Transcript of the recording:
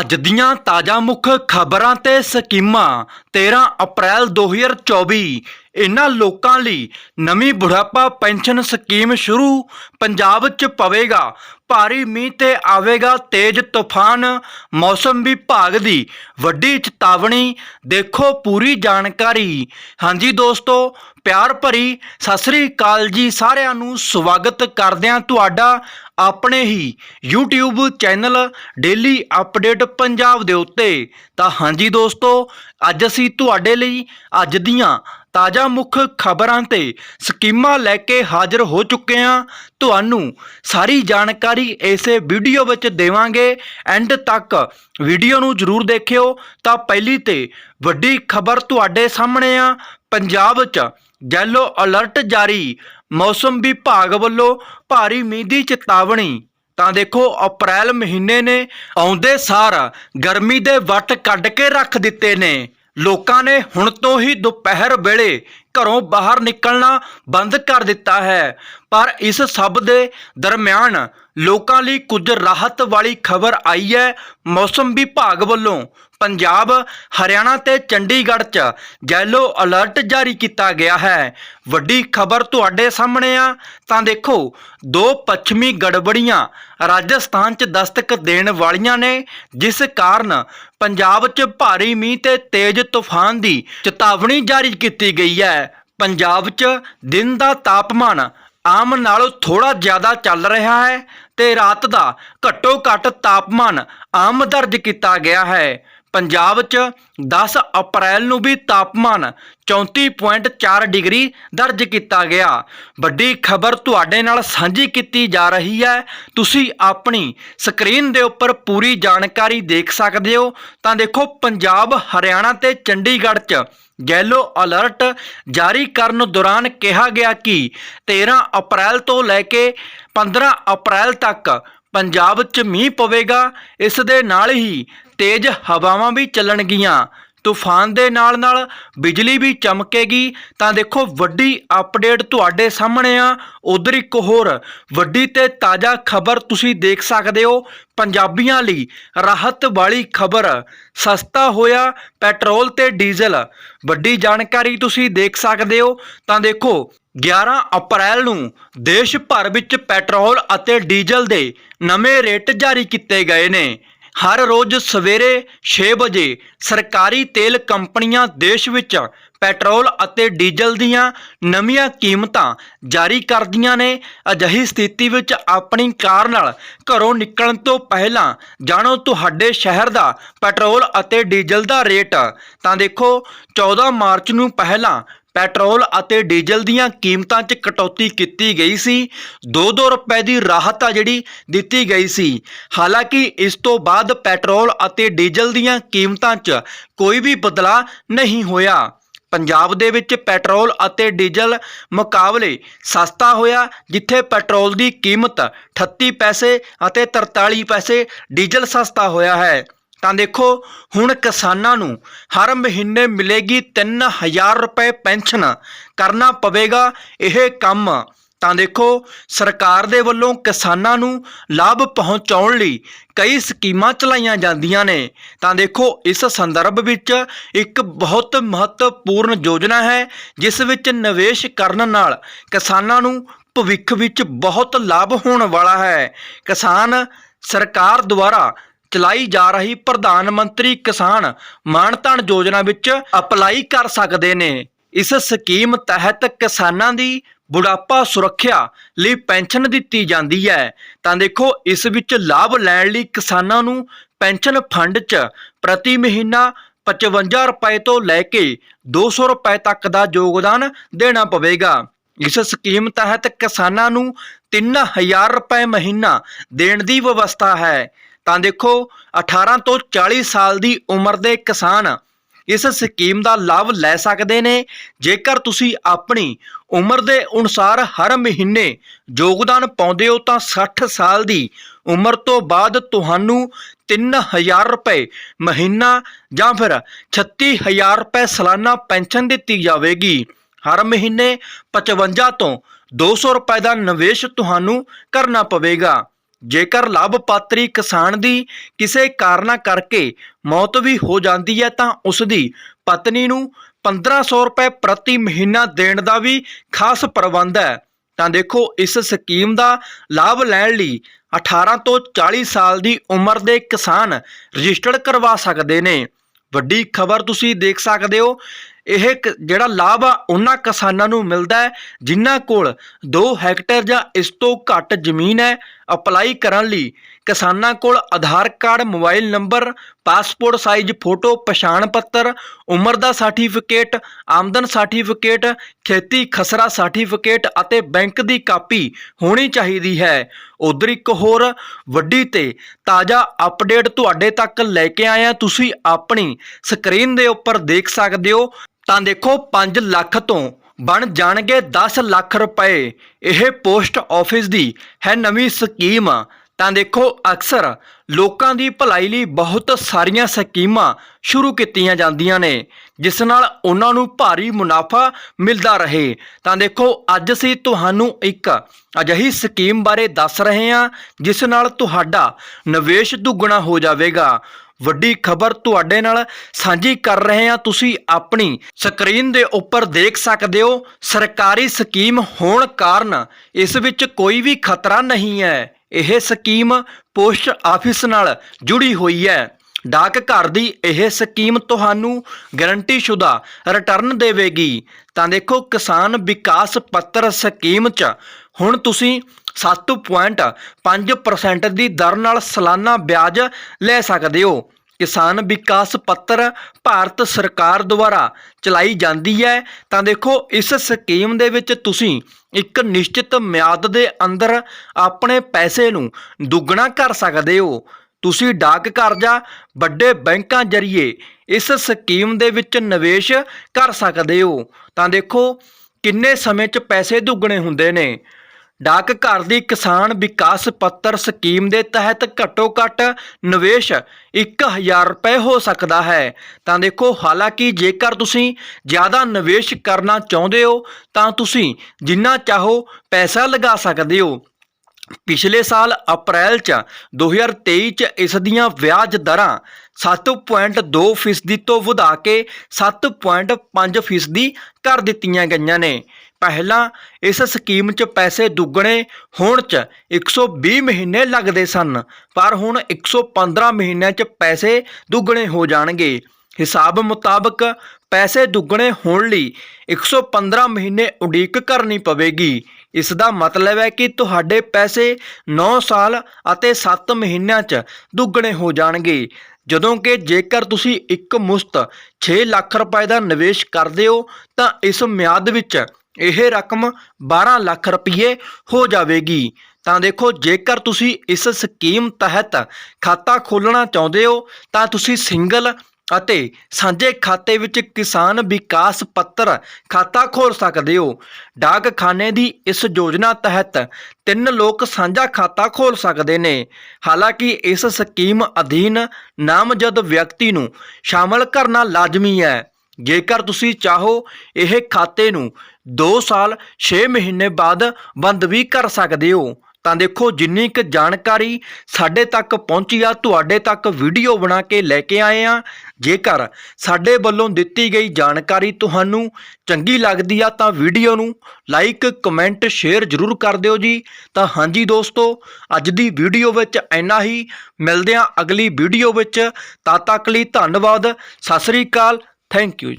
ਅੱਜ ਦੀਆਂ ਤਾਜ਼ਾ ਮੁੱਖ ਖਬਰਾਂ ਤੇ ਸਕੀਮਾਂ 13 ਅਪ੍ਰੈਲ 2024 ਇਹਨਾਂ ਲੋਕਾਂ ਲਈ ਨਵੀਂ ਬੁਢਾਪਾ ਪੈਨਸ਼ਨ ਸਕੀਮ ਸ਼ੁਰੂ। ਪੰਜਾਬ 'ਚ ਪਵੇਗਾ ਭਾਰੀ ਮੀਂਹ ਤੇ ਆਵੇਗਾ ਤੇਜ਼ ਤੂਫਾਨ। ਮੌਸਮ ਵਿਭਾਗ ਦੀ ਵੱਡੀ ਚੇਤਾਵਨੀ। ਦੇਖੋ ਪੂਰੀ ਜਾਣਕਾਰੀ। ਹਾਂਜੀ ਦੋਸਤੋ ਪਿਆਰ ਭਰੀ ਸਤਿ ਸ੍ਰੀ ਅਕਾਲ ਜੀ ਸਾਰਿਆਂ ਨੂੰ ਸਵਾਗਤ ਕਰਦਿਆਂ ਤੁਹਾਡਾ ਆਪਣੇ ਹੀ YouTube channel daily update Punjab ਦੇ ਉੱਤੇ। ਤਾਂ ਹਾਂਜੀ ਦੋਸਤੋ, ਅੱਜ ਅਸੀਂ ਤੁਹਾਡੇ ਲਈ ਅੱਜ ਦੀਆਂ ਤਾਜ਼ਾ ਮੁੱਖ ਖਬਰਾਂ ਤੇ ਸਕੀਮਾਂ ਲੈ ਕੇ ਹਾਜ਼ਰ ਹੋ ਚੁੱਕੇ ਹਾਂ। ਤੁਹਾਨੂੰ ਸਾਰੀ ਜਾਣਕਾਰੀ ਇਸੇ ਵੀਡੀਓ ਵਿੱਚ ਦੇਵਾਂਗੇ। ਐਂਡ ਤੱਕ ਵੀਡੀਓ ਨੂੰ ਜਰੂਰ ਦੇਖਿਓ। ਤਾਂ ਪਹਿਲੀ ਤੇ ਵੱਡੀ ਖਬਰ ਤੁਹਾਡੇ ਸਾਹਮਣੇ ਆ। ਪੰਜਾਬ 'ਚ ਯੈਲੋ ਅਲਰਟ ਜਾਰੀ। ਮੌਸਮ ਵਿਭਾਗ ਵੱਲੋਂ ਭਾਰੀ ਮੀਂਹ ਦੀ ਚੇਤਾਵਨੀ। ਤਾਂ ਦੇਖੋ, ਅਪ੍ਰੈਲ ਮਹੀਨੇ ਨੇ ਆਉਂਦੇ ਸਾਰ ਗਰਮੀ ਦੇ ਵੱਟ ਕੱਢ ਕੇ ਰੱਖ ਦਿੱਤੇ ਨੇ। ਲੋਕਾਂ ਨੇ ਹੁਣ ਤੋਂ ਹੀ ਦੁਪਹਿਰ ਵੇਲੇ ਘਰੋਂ ਬਾਹਰ ਨਿਕਲਣਾ ਬੰਦ ਕਰ ਦਿੱਤਾ ਹੈ। ਪਰ ਇਸ ਸਭ ਦੇ ਦਰਮਿਆਨ ਲੋਕਾਂ ਲਈ ਕੁਝ ਰਾਹਤ ਵਾਲੀ ਖਬਰ ਆਈ ਹੈ। ਮੌਸਮ ਵਿਭਾਗ ਵੱਲੋਂ ਪੰਜਾਬ, ਹਰਿਆਣਾ ਤੇ ਚੰਡੀਗੜ੍ਹ 'ਚ ਯੈਲੋ ਅਲਰਟ ਜਾਰੀ ਕੀਤਾ ਗਿਆ ਹੈ। ਵੱਡੀ ਖਬਰ ਤੁਹਾਡੇ ਸਾਹਮਣੇ ਆ। ਤਾਂ ਦੇਖੋ, ਦੋ ਪੱਛਮੀ ਗੜਬੜੀਆਂ ਰਾਜਸਥਾਨ 'ਚ ਦਸਤਕ ਦੇਣ ਵਾਲੀਆਂ ਨੇ, ਜਿਸ ਕਾਰਨ ਪੰਜਾਬ 'ਚ ਭਾਰੀ ਮੀਂਹ ਤੇ ਤੇਜ਼ ਤੂਫਾਨ ਦੀ ਚੇਤਾਵਨੀ ਜਾਰੀ ਕੀਤੀ ਗਈ ਹੈ। ਪੰਜਾਬ 'ਚ ਦਿਨ ਦਾ ਤਾਪਮਾਨ ਆਮ ਨਾਲੋਂ ਥੋੜਾ ਜ਼ਿਆਦਾ ਚੱਲ ਰਿਹਾ ਹੈ ਤੇ ਰਾਤ ਦਾ ਘੱਟੋ ਘੱਟ ਤਾਪਮਾਨ ਆਮ ਦਰਜ ਕੀਤਾ ਗਿਆ ਹੈ। ਪੰਜਾਬ 'ਚ 10 ਅਪ੍ਰੈਲ ਨੂੰ ਵੀ ਤਾਪਮਾਨ 34.4 ਡਿਗਰੀ ਦਰਜ ਕੀਤਾ ਗਿਆ। ਵੱਡੀ ਖਬਰ ਤੁਹਾਡੇ ਨਾਲ ਸਾਂਝੀ ਕੀਤੀ ਜਾ ਰਹੀ ਹੈ। ਤੁਸੀਂ ਆਪਣੀ ਸਕਰੀਨ ਦੇ ਉੱਪਰ ਪੂਰੀ ਜਾਣਕਾਰੀ ਦੇਖ ਸਕਦੇ ਹੋ। ਤਾਂ ਦੇਖੋ, ਪੰਜਾਬ, ਹਰਿਆਣਾ ਤੇ ਚੰਡੀਗੜ੍ਹ 'ਚ ਯੈਲੋ ਅਲਰਟ ਜਾਰੀ ਕਰਨ ਦੌਰਾਨ ਕਿਹਾ ਗਿਆ ਕਿ 13 ਅਪ੍ਰੈਲ ਤੋਂ ਲੈ ਕੇ 15 ਅਪ੍ਰੈਲ ਤੱਕ ਪੰਜਾਬ 'ਚ ਮੀਂਹ ਪਵੇਗਾ, ਇਸ ਦੇ ਨਾਲ ਹੀ ਤੇਜ਼ ਹਵਾਵਾਂ ਵੀ ਚੱਲਣਗੀਆਂ। ਤੂਫਾਨ ਦੇ ਨਾਲ ਨਾਲ ਬਿਜਲੀ ਵੀ ਚਮਕੇਗੀ। ਤਾਂ ਦੇਖੋ, ਵੱਡੀ ਅਪਡੇਟ ਤੁਹਾਡੇ ਸਾਹਮਣੇ ਆ। ਉਧਰ ਇੱਕ ਹੋਰ ਵੱਡੀ ਤੇ ਤਾਜ਼ਾ ਖਬਰ ਤੁਸੀਂ ਦੇਖ ਸਕਦੇ ਹੋ। ਪੰਜਾਬੀਆਂ ਲਈ ਰਾਹਤ ਵਾਲੀ ਖਬਰ। ਸਸਤਾ ਹੋਇਆ ਪੈਟਰੋਲ ਤੇ ਡੀਜ਼ਲ। ਵੱਡੀ ਜਾਣਕਾਰੀ ਤੁਸੀਂ ਦੇਖ ਸਕਦੇ ਹੋ। ਤਾਂ ਦੇਖੋ 11 ਅਪ੍ਰੈਲ ਨੂੰ ਦੇਸ਼ ਭਰ ਵਿੱਚ ਪੈਟਰੋਲ ਅਤੇ ਡੀਜ਼ਲ ਦੇ ਨਵੇਂ ਰੇਟ ਜਾਰੀ ਕੀਤੇ ਗਏ ਨੇ। ਹਰ ਰੋਜ਼ ਸਵੇਰੇ 6 ਵਜੇ ਸਰਕਾਰੀ ਤੇਲ ਕੰਪਨੀਆਂ ਦੇਸ਼ ਵਿੱਚ ਪੈਟਰੋਲ ਅਤੇ ਡੀਜ਼ਲ ਦੀਆਂ ਨਵੀਆਂ ਕੀਮਤਾਂ ਜਾਰੀ ਕਰਦੀਆਂ ਨੇ। ਅਜਿਹੀ ਸਥਿਤੀ ਵਿੱਚ ਆਪਣੀ ਕਾਰ ਨਾਲ ਘਰੋਂ ਨਿਕਲਣ ਤੋਂ ਪਹਿਲਾਂ ਜਾਣੋ ਤੁਹਾਡੇ ਸ਼ਹਿਰ ਦਾ ਪੈਟਰੋਲ ਅਤੇ ਡੀਜ਼ਲ ਦਾ ਰੇਟ। ਤਾਂ ਦੇਖੋ 14 ਮਾਰਚ ਨੂੰ ਪਹਿਲਾਂ ਪੈਟਰੋਲ ਅਤੇ ਡੀਜ਼ਲ ਦੀਆਂ ਕੀਮਤਾਂ 'ਚ ਕਟੌਤੀ ਕੀਤੀ ਗਈ ਸੀ। 2-2 ਰੁਪਏ ਦੀ ਰਾਹਤ ਆ ਜਿਹੜੀ ਦਿੱਤੀ ਗਈ ਸੀ। ਹਾਲਾਂਕਿ ਇਸ ਤੋਂ ਬਾਅਦ ਪੈਟਰੋਲ ਅਤੇ ਡੀਜ਼ਲ ਦੀਆਂ ਕੀਮਤਾਂ 'ਚ ਕੋਈ ਵੀ ਬਦਲਾਅ ਨਹੀਂ ਹੋਇਆ। ਪੰਜਾਬ ਦੇ ਵਿੱਚ ਪੈਟਰੋਲ ਅਤੇ ਡੀਜ਼ਲ ਮੁਕਾਬਲੇ ਸਸਤਾ ਹੋਇਆ, ਜਿੱਥੇ ਪੈਟਰੋਲ ਦੀ ਕੀਮਤ 38 ਪੈਸੇ ਅਤੇ 43 ਪੈਸੇ ਡੀਜ਼ਲ ਸਸਤਾ ਹੋਇਆ ਹੈ। ਤਾਂ ਦੇਖੋ, ਹੁਣ ਕਿਸਾਨਾਂ ਨੂੰ ਹਰ ਮਹੀਨੇ ਮਿਲੇਗੀ 3000 ਰੁਪਏ ਪੈਨਸ਼ਨ ਕਰਨਾ ਪਵੇਗਾ, ਇਹ ਕੰਮ ਤਾਂ ਦੇਖੋ, ਸਰਕਾਰ ਦੇ ਵੱਲੋਂ ਕਿਸਾਨਾਂ ਨੂੰ ਲਾਭ ਪਹੁੰਚਾਉਣ ਲਈ ਕਈ ਸਕੀਮਾਂ ਚਲਾਈਆਂ ਜਾਂਦੀਆਂ ਨੇ। ਤਾਂ ਦੇਖੋ, ਇਸ ਸੰਦਰਭ ਵਿੱਚ ਇੱਕ ਬਹੁਤ ਮਹੱਤਵਪੂਰਨ ਯੋਜਨਾ ਹੈ, ਜਿਸ ਵਿੱਚ ਨਿਵੇਸ਼ ਕਰਨ ਨਾਲ ਕਿਸਾਨਾਂ ਨੂੰ ਭਵਿੱਖ ਵਿੱਚ ਬਹੁਤ ਲਾਭ ਹੋਣ ਵਾਲਾ ਹੈ। ਕਿਸਾਨ ਸਰਕਾਰ ਦੁਆਰਾ ਚਲਾਈ ਜਾ ਰਹੀ ਪ੍ਰਧਾਨ ਮੰਤਰੀ ਕਿਸਾਨ ਮਾਣਧਨ ਯੋਜਨਾ ਵਿੱਚ ਅਪਲਾਈ ਕਰ ਸਕਦੇ ਨੇ। ਇਸ ਸਕੀਮ ਤਹਿਤ ਕਿਸਾਨਾਂ ਦੀ ਬੁਢਾਪਾ ਸੁਰੱਖਿਆ ਲਈ ਪੈਨਸ਼ਨ ਦਿੱਤੀ ਜਾਂਦੀ ਹੈ। ਤਾਂ ਦੇਖੋ, ਇਸ ਵਿੱਚ ਲਾਭ ਲੈਣ ਲਈ ਕਿਸਾਨਾਂ ਨੂੰ ਪੈਨਸ਼ਨ ਫੰਡ 'ਚ ਪ੍ਰਤੀ ਮਹੀਨਾ 55 ਰੁਪਏ ਤੋਂ ਲੈ ਕੇ 200 ਰੁਪਏ ਤੱਕ ਦਾ ਯੋਗਦਾਨ ਦੇਣਾ ਪਵੇਗਾ। ਇਸ ਸਕੀਮ ਤਹਿਤ ਕਿਸਾਨਾਂ ਨੂੰ 3000 ਰੁਪਏ ਮਹੀਨਾ ਦੇਣ ਦੀ ਵਿਵਸਥਾ ਹੈ। ਤਾਂ ਦੇਖੋ 18 ਤੋਂ 40 ਸਾਲ ਦੀ ਉਮਰ ਦੇ ਕਿਸਾਨ ਇਸ ਸਕੀਮ ਦਾ ਲਾਭ ਲੈ ਸਕਦੇ ਨੇ। ਜੇਕਰ ਤੁਸੀਂ ਆਪਣੀ ਉਮਰ ਦੇ ਅਨੁਸਾਰ ਹਰ ਮਹੀਨੇ ਯੋਗਦਾਨ ਪਾਉਂਦੇ ਹੋ, ਤਾਂ 60 ਸਾਲ ਦੀ ਉਮਰ ਤੋਂ ਬਾਅਦ ਤੁਹਾਨੂੰ 3000 ਰੁਪਏ ਮਹੀਨਾ ਜਾਂ ਫਿਰ 36000 ਰੁਪਏ ਸਾਲਾਨਾ ਪੈਨਸ਼ਨ ਦਿੱਤੀ ਜਾਵੇਗੀ। ਹਰ ਮਹੀਨੇ 55 ਤੋਂ 200 ਰੁਪਏ ਦਾ ਨਿਵੇਸ਼ ਤੁਹਾਨੂੰ ਕਰਨਾ ਪਵੇਗਾ। ਜੇਕਰ ਲਾਭਪਾਤਰੀ ਕਿਸਾਨ ਦੀ ਕਿਸੇ ਕਾਰਨਾ ਕਰਕੇ ਮੌਤ ਵੀ ਹੋ ਜਾਂਦੀ ਹੈ, ਤਾਂ ਉਸ ਦੀ ਪਤਨੀ ਨੂੰ 1500 ਰੁਪਏ ਪ੍ਰਤੀ ਮਹੀਨਾ ਦੇਣ ਦਾ ਵੀ ਖਾਸ ਪ੍ਰਬੰਧ ਹੈ। ਤਾਂ ਦੇਖੋ, ਇਸ ਸਕੀਮ ਦਾ ਲਾਭ ਲੈਣ ਲਈ 18 ਤੋਂ 40 ਸਾਲ ਦੀ ਉਮਰ ਦੇ ਕਿਸਾਨ ਰਜਿਸਟਰਡ ਕਰਵਾ ਸਕਦੇ ਨੇ। ਵੱਡੀ ਖਬਰ ਤੁਸੀਂ ਦੇਖ ਸਕਦੇ ਹੋ, ਇਹ ਜਿਹੜਾ ਲਾਭ ਆ, ਉਹਨਾਂ ਕਿਸਾਨਾਂ ਨੂੰ ਮਿਲਦਾ ਹੈ, ਜਿਨ੍ਹਾਂ ਕੋਲ 2 ਹੈਕਟੇਅਰ ਜਾਂ ਇਸ ਤੋਂ ਘੱਟ ਜ਼ਮੀਨ ਹੈ। ਅਪਲਾਈ ਕਰਨ ਲਈ ਕਿਸਾਨਾਂ ਕੋਲ Aadhaar card, mobile number, passport size photo ਪਛਾਣ ਪੱਤਰ, ਉਮਰ ਦਾ ਸਰਟੀਫਿਕੇਟ ਆਮਦਨ ਸਰਟੀਫਿਕੇਟ ਖੇਤੀ ਖਸਰਾ ਸਰਟੀਫਿਕੇਟ ਅਤੇ ਬੈਂਕ ਦੀ ਕਾਪੀ ਹੋਣੀ ਚਾਹੀਦੀ ਹੈ। ਉਧਰ ਇੱਕ ਹੋਰ ਵੱਡੀ ਤੇ ਤਾਜ਼ਾ ਅਪਡੇਟ ਤੁਹਾਡੇ ਤੱਕ ਲੈ ਕੇ ਆਇਆ। ਤੁਸੀਂ ਆਪਣੀ ਸਕਰੀਨ ਦੇ ਉੱਪਰ ਦੇਖ ਸਕਦੇ ਹੋ। ਤਾਂ ਦੇਖੋ 5 ਲੱਖ ਤੋਂ ਬਣ ਜਾਣਗੇ 10 ਲੱਖ ਰੁਪਏ। ਇਹ ਪੋਸਟ ਆਫਿਸ ਦੀ ਹੈ ਨਵੀਂ ਸਕੀਮ। ਤਾਂ ਦੇਖੋ, ਅਕਸਰ ਲੋਕਾਂ ਦੀ ਭਲਾਈ ਲਈ ਬਹੁਤ ਸਾਰੀਆਂ ਸਕੀਮਾਂ ਸ਼ੁਰੂ ਕੀਤੀਆਂ ਜਾਂਦੀਆਂ ਨੇ, ਜਿਸ ਨਾਲ ਉਹਨਾਂ ਨੂੰ ਭਾਰੀ ਮੁਨਾਫਾ ਮਿਲਦਾ ਰਹੇ। ਤਾਂ ਦੇਖੋ, ਅੱਜ ਅਸੀਂ ਤੁਹਾਨੂੰ ਇੱਕ ਅਜਿਹੀ ਸਕੀਮ ਬਾਰੇ ਦੱਸ ਰਹੇ ਹਾਂ, ਜਿਸ ਨਾਲ ਤੁਹਾਡਾ ਨਿਵੇਸ਼ ਦੁੱਗਣਾ ਹੋ ਜਾਵੇਗਾ। ਵੱਡੀ ਖਬਰ ਤੁਹਾਡੇ ਨਾਲ ਸਾਂਝੀ ਕਰ ਰਹੇ ਹਾਂ। ਤੁਸੀਂ ਆਪਣੀ ਸਕਰੀਨ ਦੇ ਉੱਪਰ ਦੇਖ ਸਕਦੇ ਹੋ, ਸਰਕਾਰੀ ਸਕੀਮ ਹੋਣ ਕਾਰਨ ਇਸ ਵਿੱਚ ਕੋਈ ਵੀ ਖਤਰਾ ਨਹੀਂ ਹੈ। ਇਹ ਸਕੀਮ ਪੋਸਟ ਆਫਿਸ ਨਾਲ ਜੁੜੀ ਹੋਈ ਹੈ। ਡਾਕ ਘਰ ਦੀ ਇਹ ਸਕੀਮ ਤੁਹਾਨੂੰ ਗਰੰਟੀਸ਼ੁਦਾ ਰਿਟਰਨ ਦੇਵੇਗੀ। ਤਾਂ ਦੇਖੋ, ਕਿਸਾਨ ਵਿਕਾਸ ਪੱਤਰ ਸਕੀਮ 'ਚ ਹੁਣ ਤੁਸੀਂ 7.5% ਦੀ ਦਰ ਨਾਲ ਸਾਲਾਨਾ ਵਿਆਜ ਲੈ ਸਕਦੇ ਹੋ। ਕਿਸਾਨ ਵਿਕਾਸ ਪੱਤਰ ਭਾਰਤ ਸਰਕਾਰ ਦੁਆਰਾ ਚਲਾਈ ਜਾਂਦੀ ਹੈ। ਤਾਂ ਦੇਖੋ, ਇਸ ਸਕੀਮ ਦੇ ਵਿੱਚ ਤੁਸੀਂ ਇੱਕ ਨਿਸ਼ਚਿਤ ਮਿਆਦ ਦੇ ਅੰਦਰ ਆਪਣੇ ਪੈਸੇ ਨੂੰ ਦੁੱਗਣਾ ਕਰ ਸਕਦੇ ਹੋ। ਤੁਸੀਂ ਡਾਕ ਘਰ ਵੱਡੇ ਬੈਂਕਾਂ ਜਰੀਏ ਇਸ ਸਕੀਮ ਦੇ ਵਿੱਚ ਨਿਵੇਸ਼ ਕਰ ਸਕਦੇ ਹੋ। ਤਾਂ ਦੇਖੋ, ਕਿੰਨੇ ਸਮੇਂ 'ਚ ਪੈਸੇ ਦੁੱਗਣੇ ਹੁੰਦੇ ਨੇ? ਡਾਕ ਘਰ ਦੀ ਕਿਸਾਨ ਵਿਕਾਸ ਪੱਤਰ ਸਕੀਮ ਦੇ ਤਹਿਤ ਘੱਟੋ ਘੱਟ ਨਿਵੇਸ਼ 1000 ਰੁਪਏ ਹੋ ਸਕਦਾ ਹੈ। ਤਾਂ ਦੇਖੋ, ਹਾਲਾਂਕਿ ਜੇਕਰ ਤੁਸੀਂ ਜ਼ਿਆਦਾ ਨਿਵੇਸ਼ ਕਰਨਾ ਚਾਹੁੰਦੇ ਹੋ, ਤਾਂ ਤੁਸੀਂ ਜਿੰਨਾ ਚਾਹੋ ਪੈਸਾ ਲਗਾ ਸਕਦੇ ਹੋ। ਪਿਛਲੇ ਸਾਲ ਅਪ੍ਰੈਲ ਚ 2023 ਚ ਇਸ ਦੀਆਂ ਵਿਆਜ ਦਰਾਂ 7.2 ਫੀਸਦੀ ਤੋਂ ਵਧਾ ਕੇ 7.5 ਫੀਸਦੀ ਕਰ ਦਿੱਤੀਆਂ ਗਈਆਂ ਨੇ। ਪਹਿਲਾਂ ਇਸ ਸਕੀਮ 'ਚ ਪੈਸੇ ਦੁੱਗਣੇ, ਹੋਣ 'ਚ 120 ਮਹੀਨੇ ਲੱਗਦੇ ਸਨ, ਪਰ ਹੁਣ 115 ਮਹੀਨਿਆਂ 'ਚ ਪੈਸੇ ਦੁੱਗਣੇ ਹੋ ਜਾਣਗੇ। ਹਿਸਾਬ ਮੁਤਾਬਕ ਪੈਸੇ ਦੁੱਗਣੇ ਹੋਣ ਲਈ 115 ਮਹੀਨੇ ਉਡੀਕ ਕਰਨੀ ਪਵੇਗੀ। ਇਸ ਦਾ ਮਤਲਬ ਹੈ ਕਿ ਤੁਹਾਡੇ ਪੈਸੇ 9 ਸਾਲ ਅਤੇ 7 ਮਹੀਨਿਆਂ 'ਚ ਦੁੱਗਣੇ ਹੋ ਜਾਣਗੇ। ਜਦੋਂ ਕਿ ਜੇਕਰ ਤੁਸੀਂ ਇੱਕ ਮੁਸਤ 6 ਲੱਖ ਰੁਪਏ ਦਾ ਨਿਵੇਸ਼ ਕਰਦੇ ਹੋ, ਤਾਂ ਇਸ ਮਿਆਦ ਵਿੱਚ ਇਹ ਰਕਮ 12 ਲੱਖ ਰੁਪਏ ਹੋ ਜਾਵੇਗੀ। ਤਾਂ ਦੇਖੋ, ਜੇਕਰ ਤੁਸੀਂ ਇਸ ਸਕੀਮ ਤਹਿਤ ਖਾਤਾ ਖੋਲ੍ਹਣਾ ਚਾਹੁੰਦੇ ਹੋ, ਤਾਂ ਤੁਸੀਂ ਸਿੰਗਲ ਅਤੇ ਸਾਂਝੇ ਖਾਤੇ ਵਿੱਚ ਕਿਸਾਨ ਵਿਕਾਸ ਪੱਤਰ ਖਾਤਾ ਖੋਲ ਸਕਦੇ ਹੋ। ਡਾਕਖਾਨੇ ਦੀ ਇਸ ਯੋਜਨਾ ਤਹਿਤ ਤਿੰਨ ਲੋਕ ਸਾਂਝਾ ਖਾਤਾ ਖੋਲ ਸਕਦੇ ਨੇ। ਹਾਲਾਂਕਿ ਇਸ ਸਕੀਮ ਅਧੀਨ ਨਾਮਜ਼ਦ ਵਿਅਕਤੀ ਨੂੰ ਸ਼ਾਮਲ ਕਰਨਾ ਲਾਜ਼ਮੀ ਹੈ। ਜੇਕਰ ਤੁਸੀਂ ਚਾਹੋ ਇਹ ਖਾਤੇ ਨੂੰ 2 ਸਾਲ 6 ਮਹੀਨੇ ਬਾਅਦ ਬੰਦ ਵੀ ਕਰ ਸਕਦੇ ਹੋ, ਤਾਂ ਦੇਖੋ ਜਿੰਨੀ ਕੁ ਜਾਣਕਾਰੀ ਸਾਡੇ ਤੱਕ ਪਹੁੰਚੀ ਆ, ਤੁਹਾਡੇ ਤੱਕ ਵੀਡੀਓ ਬਣਾ ਕੇ ਲੈ ਕੇ ਆਏ ਆ। ਜੇਕਰ ਸਾਡੇ ਵੱਲੋਂ ਦਿੱਤੀ ਗਈ ਜਾਣਕਾਰੀ ਤੁਹਾਨੂੰ ਚੰਗੀ ਲੱਗਦੀ ਆ, ਤਾਂ ਵੀਡੀਓ ਨੂੰ ਲਾਈਕ, ਕਮੈਂਟ, ਸ਼ੇਅਰ ਜ਼ਰੂਰ ਕਰ ਦਿਓ ਜੀ। ਤਾਂ ਹਾਂਜੀ ਦੋਸਤੋ, ਅੱਜ ਦੀ ਵੀਡੀਓ ਵਿੱਚ ਇੰਨਾ ਹੀ। ਮਿਲਦੇ ਆ ਅਗਲੀ ਵੀਡੀਓ ਵਿੱਚ। ਤਦ ਤੱਕ ਲਈ ਧੰਨਵਾਦ। ਸਤਿ ਸ੍ਰੀ ਅਕਾਲ Thank you.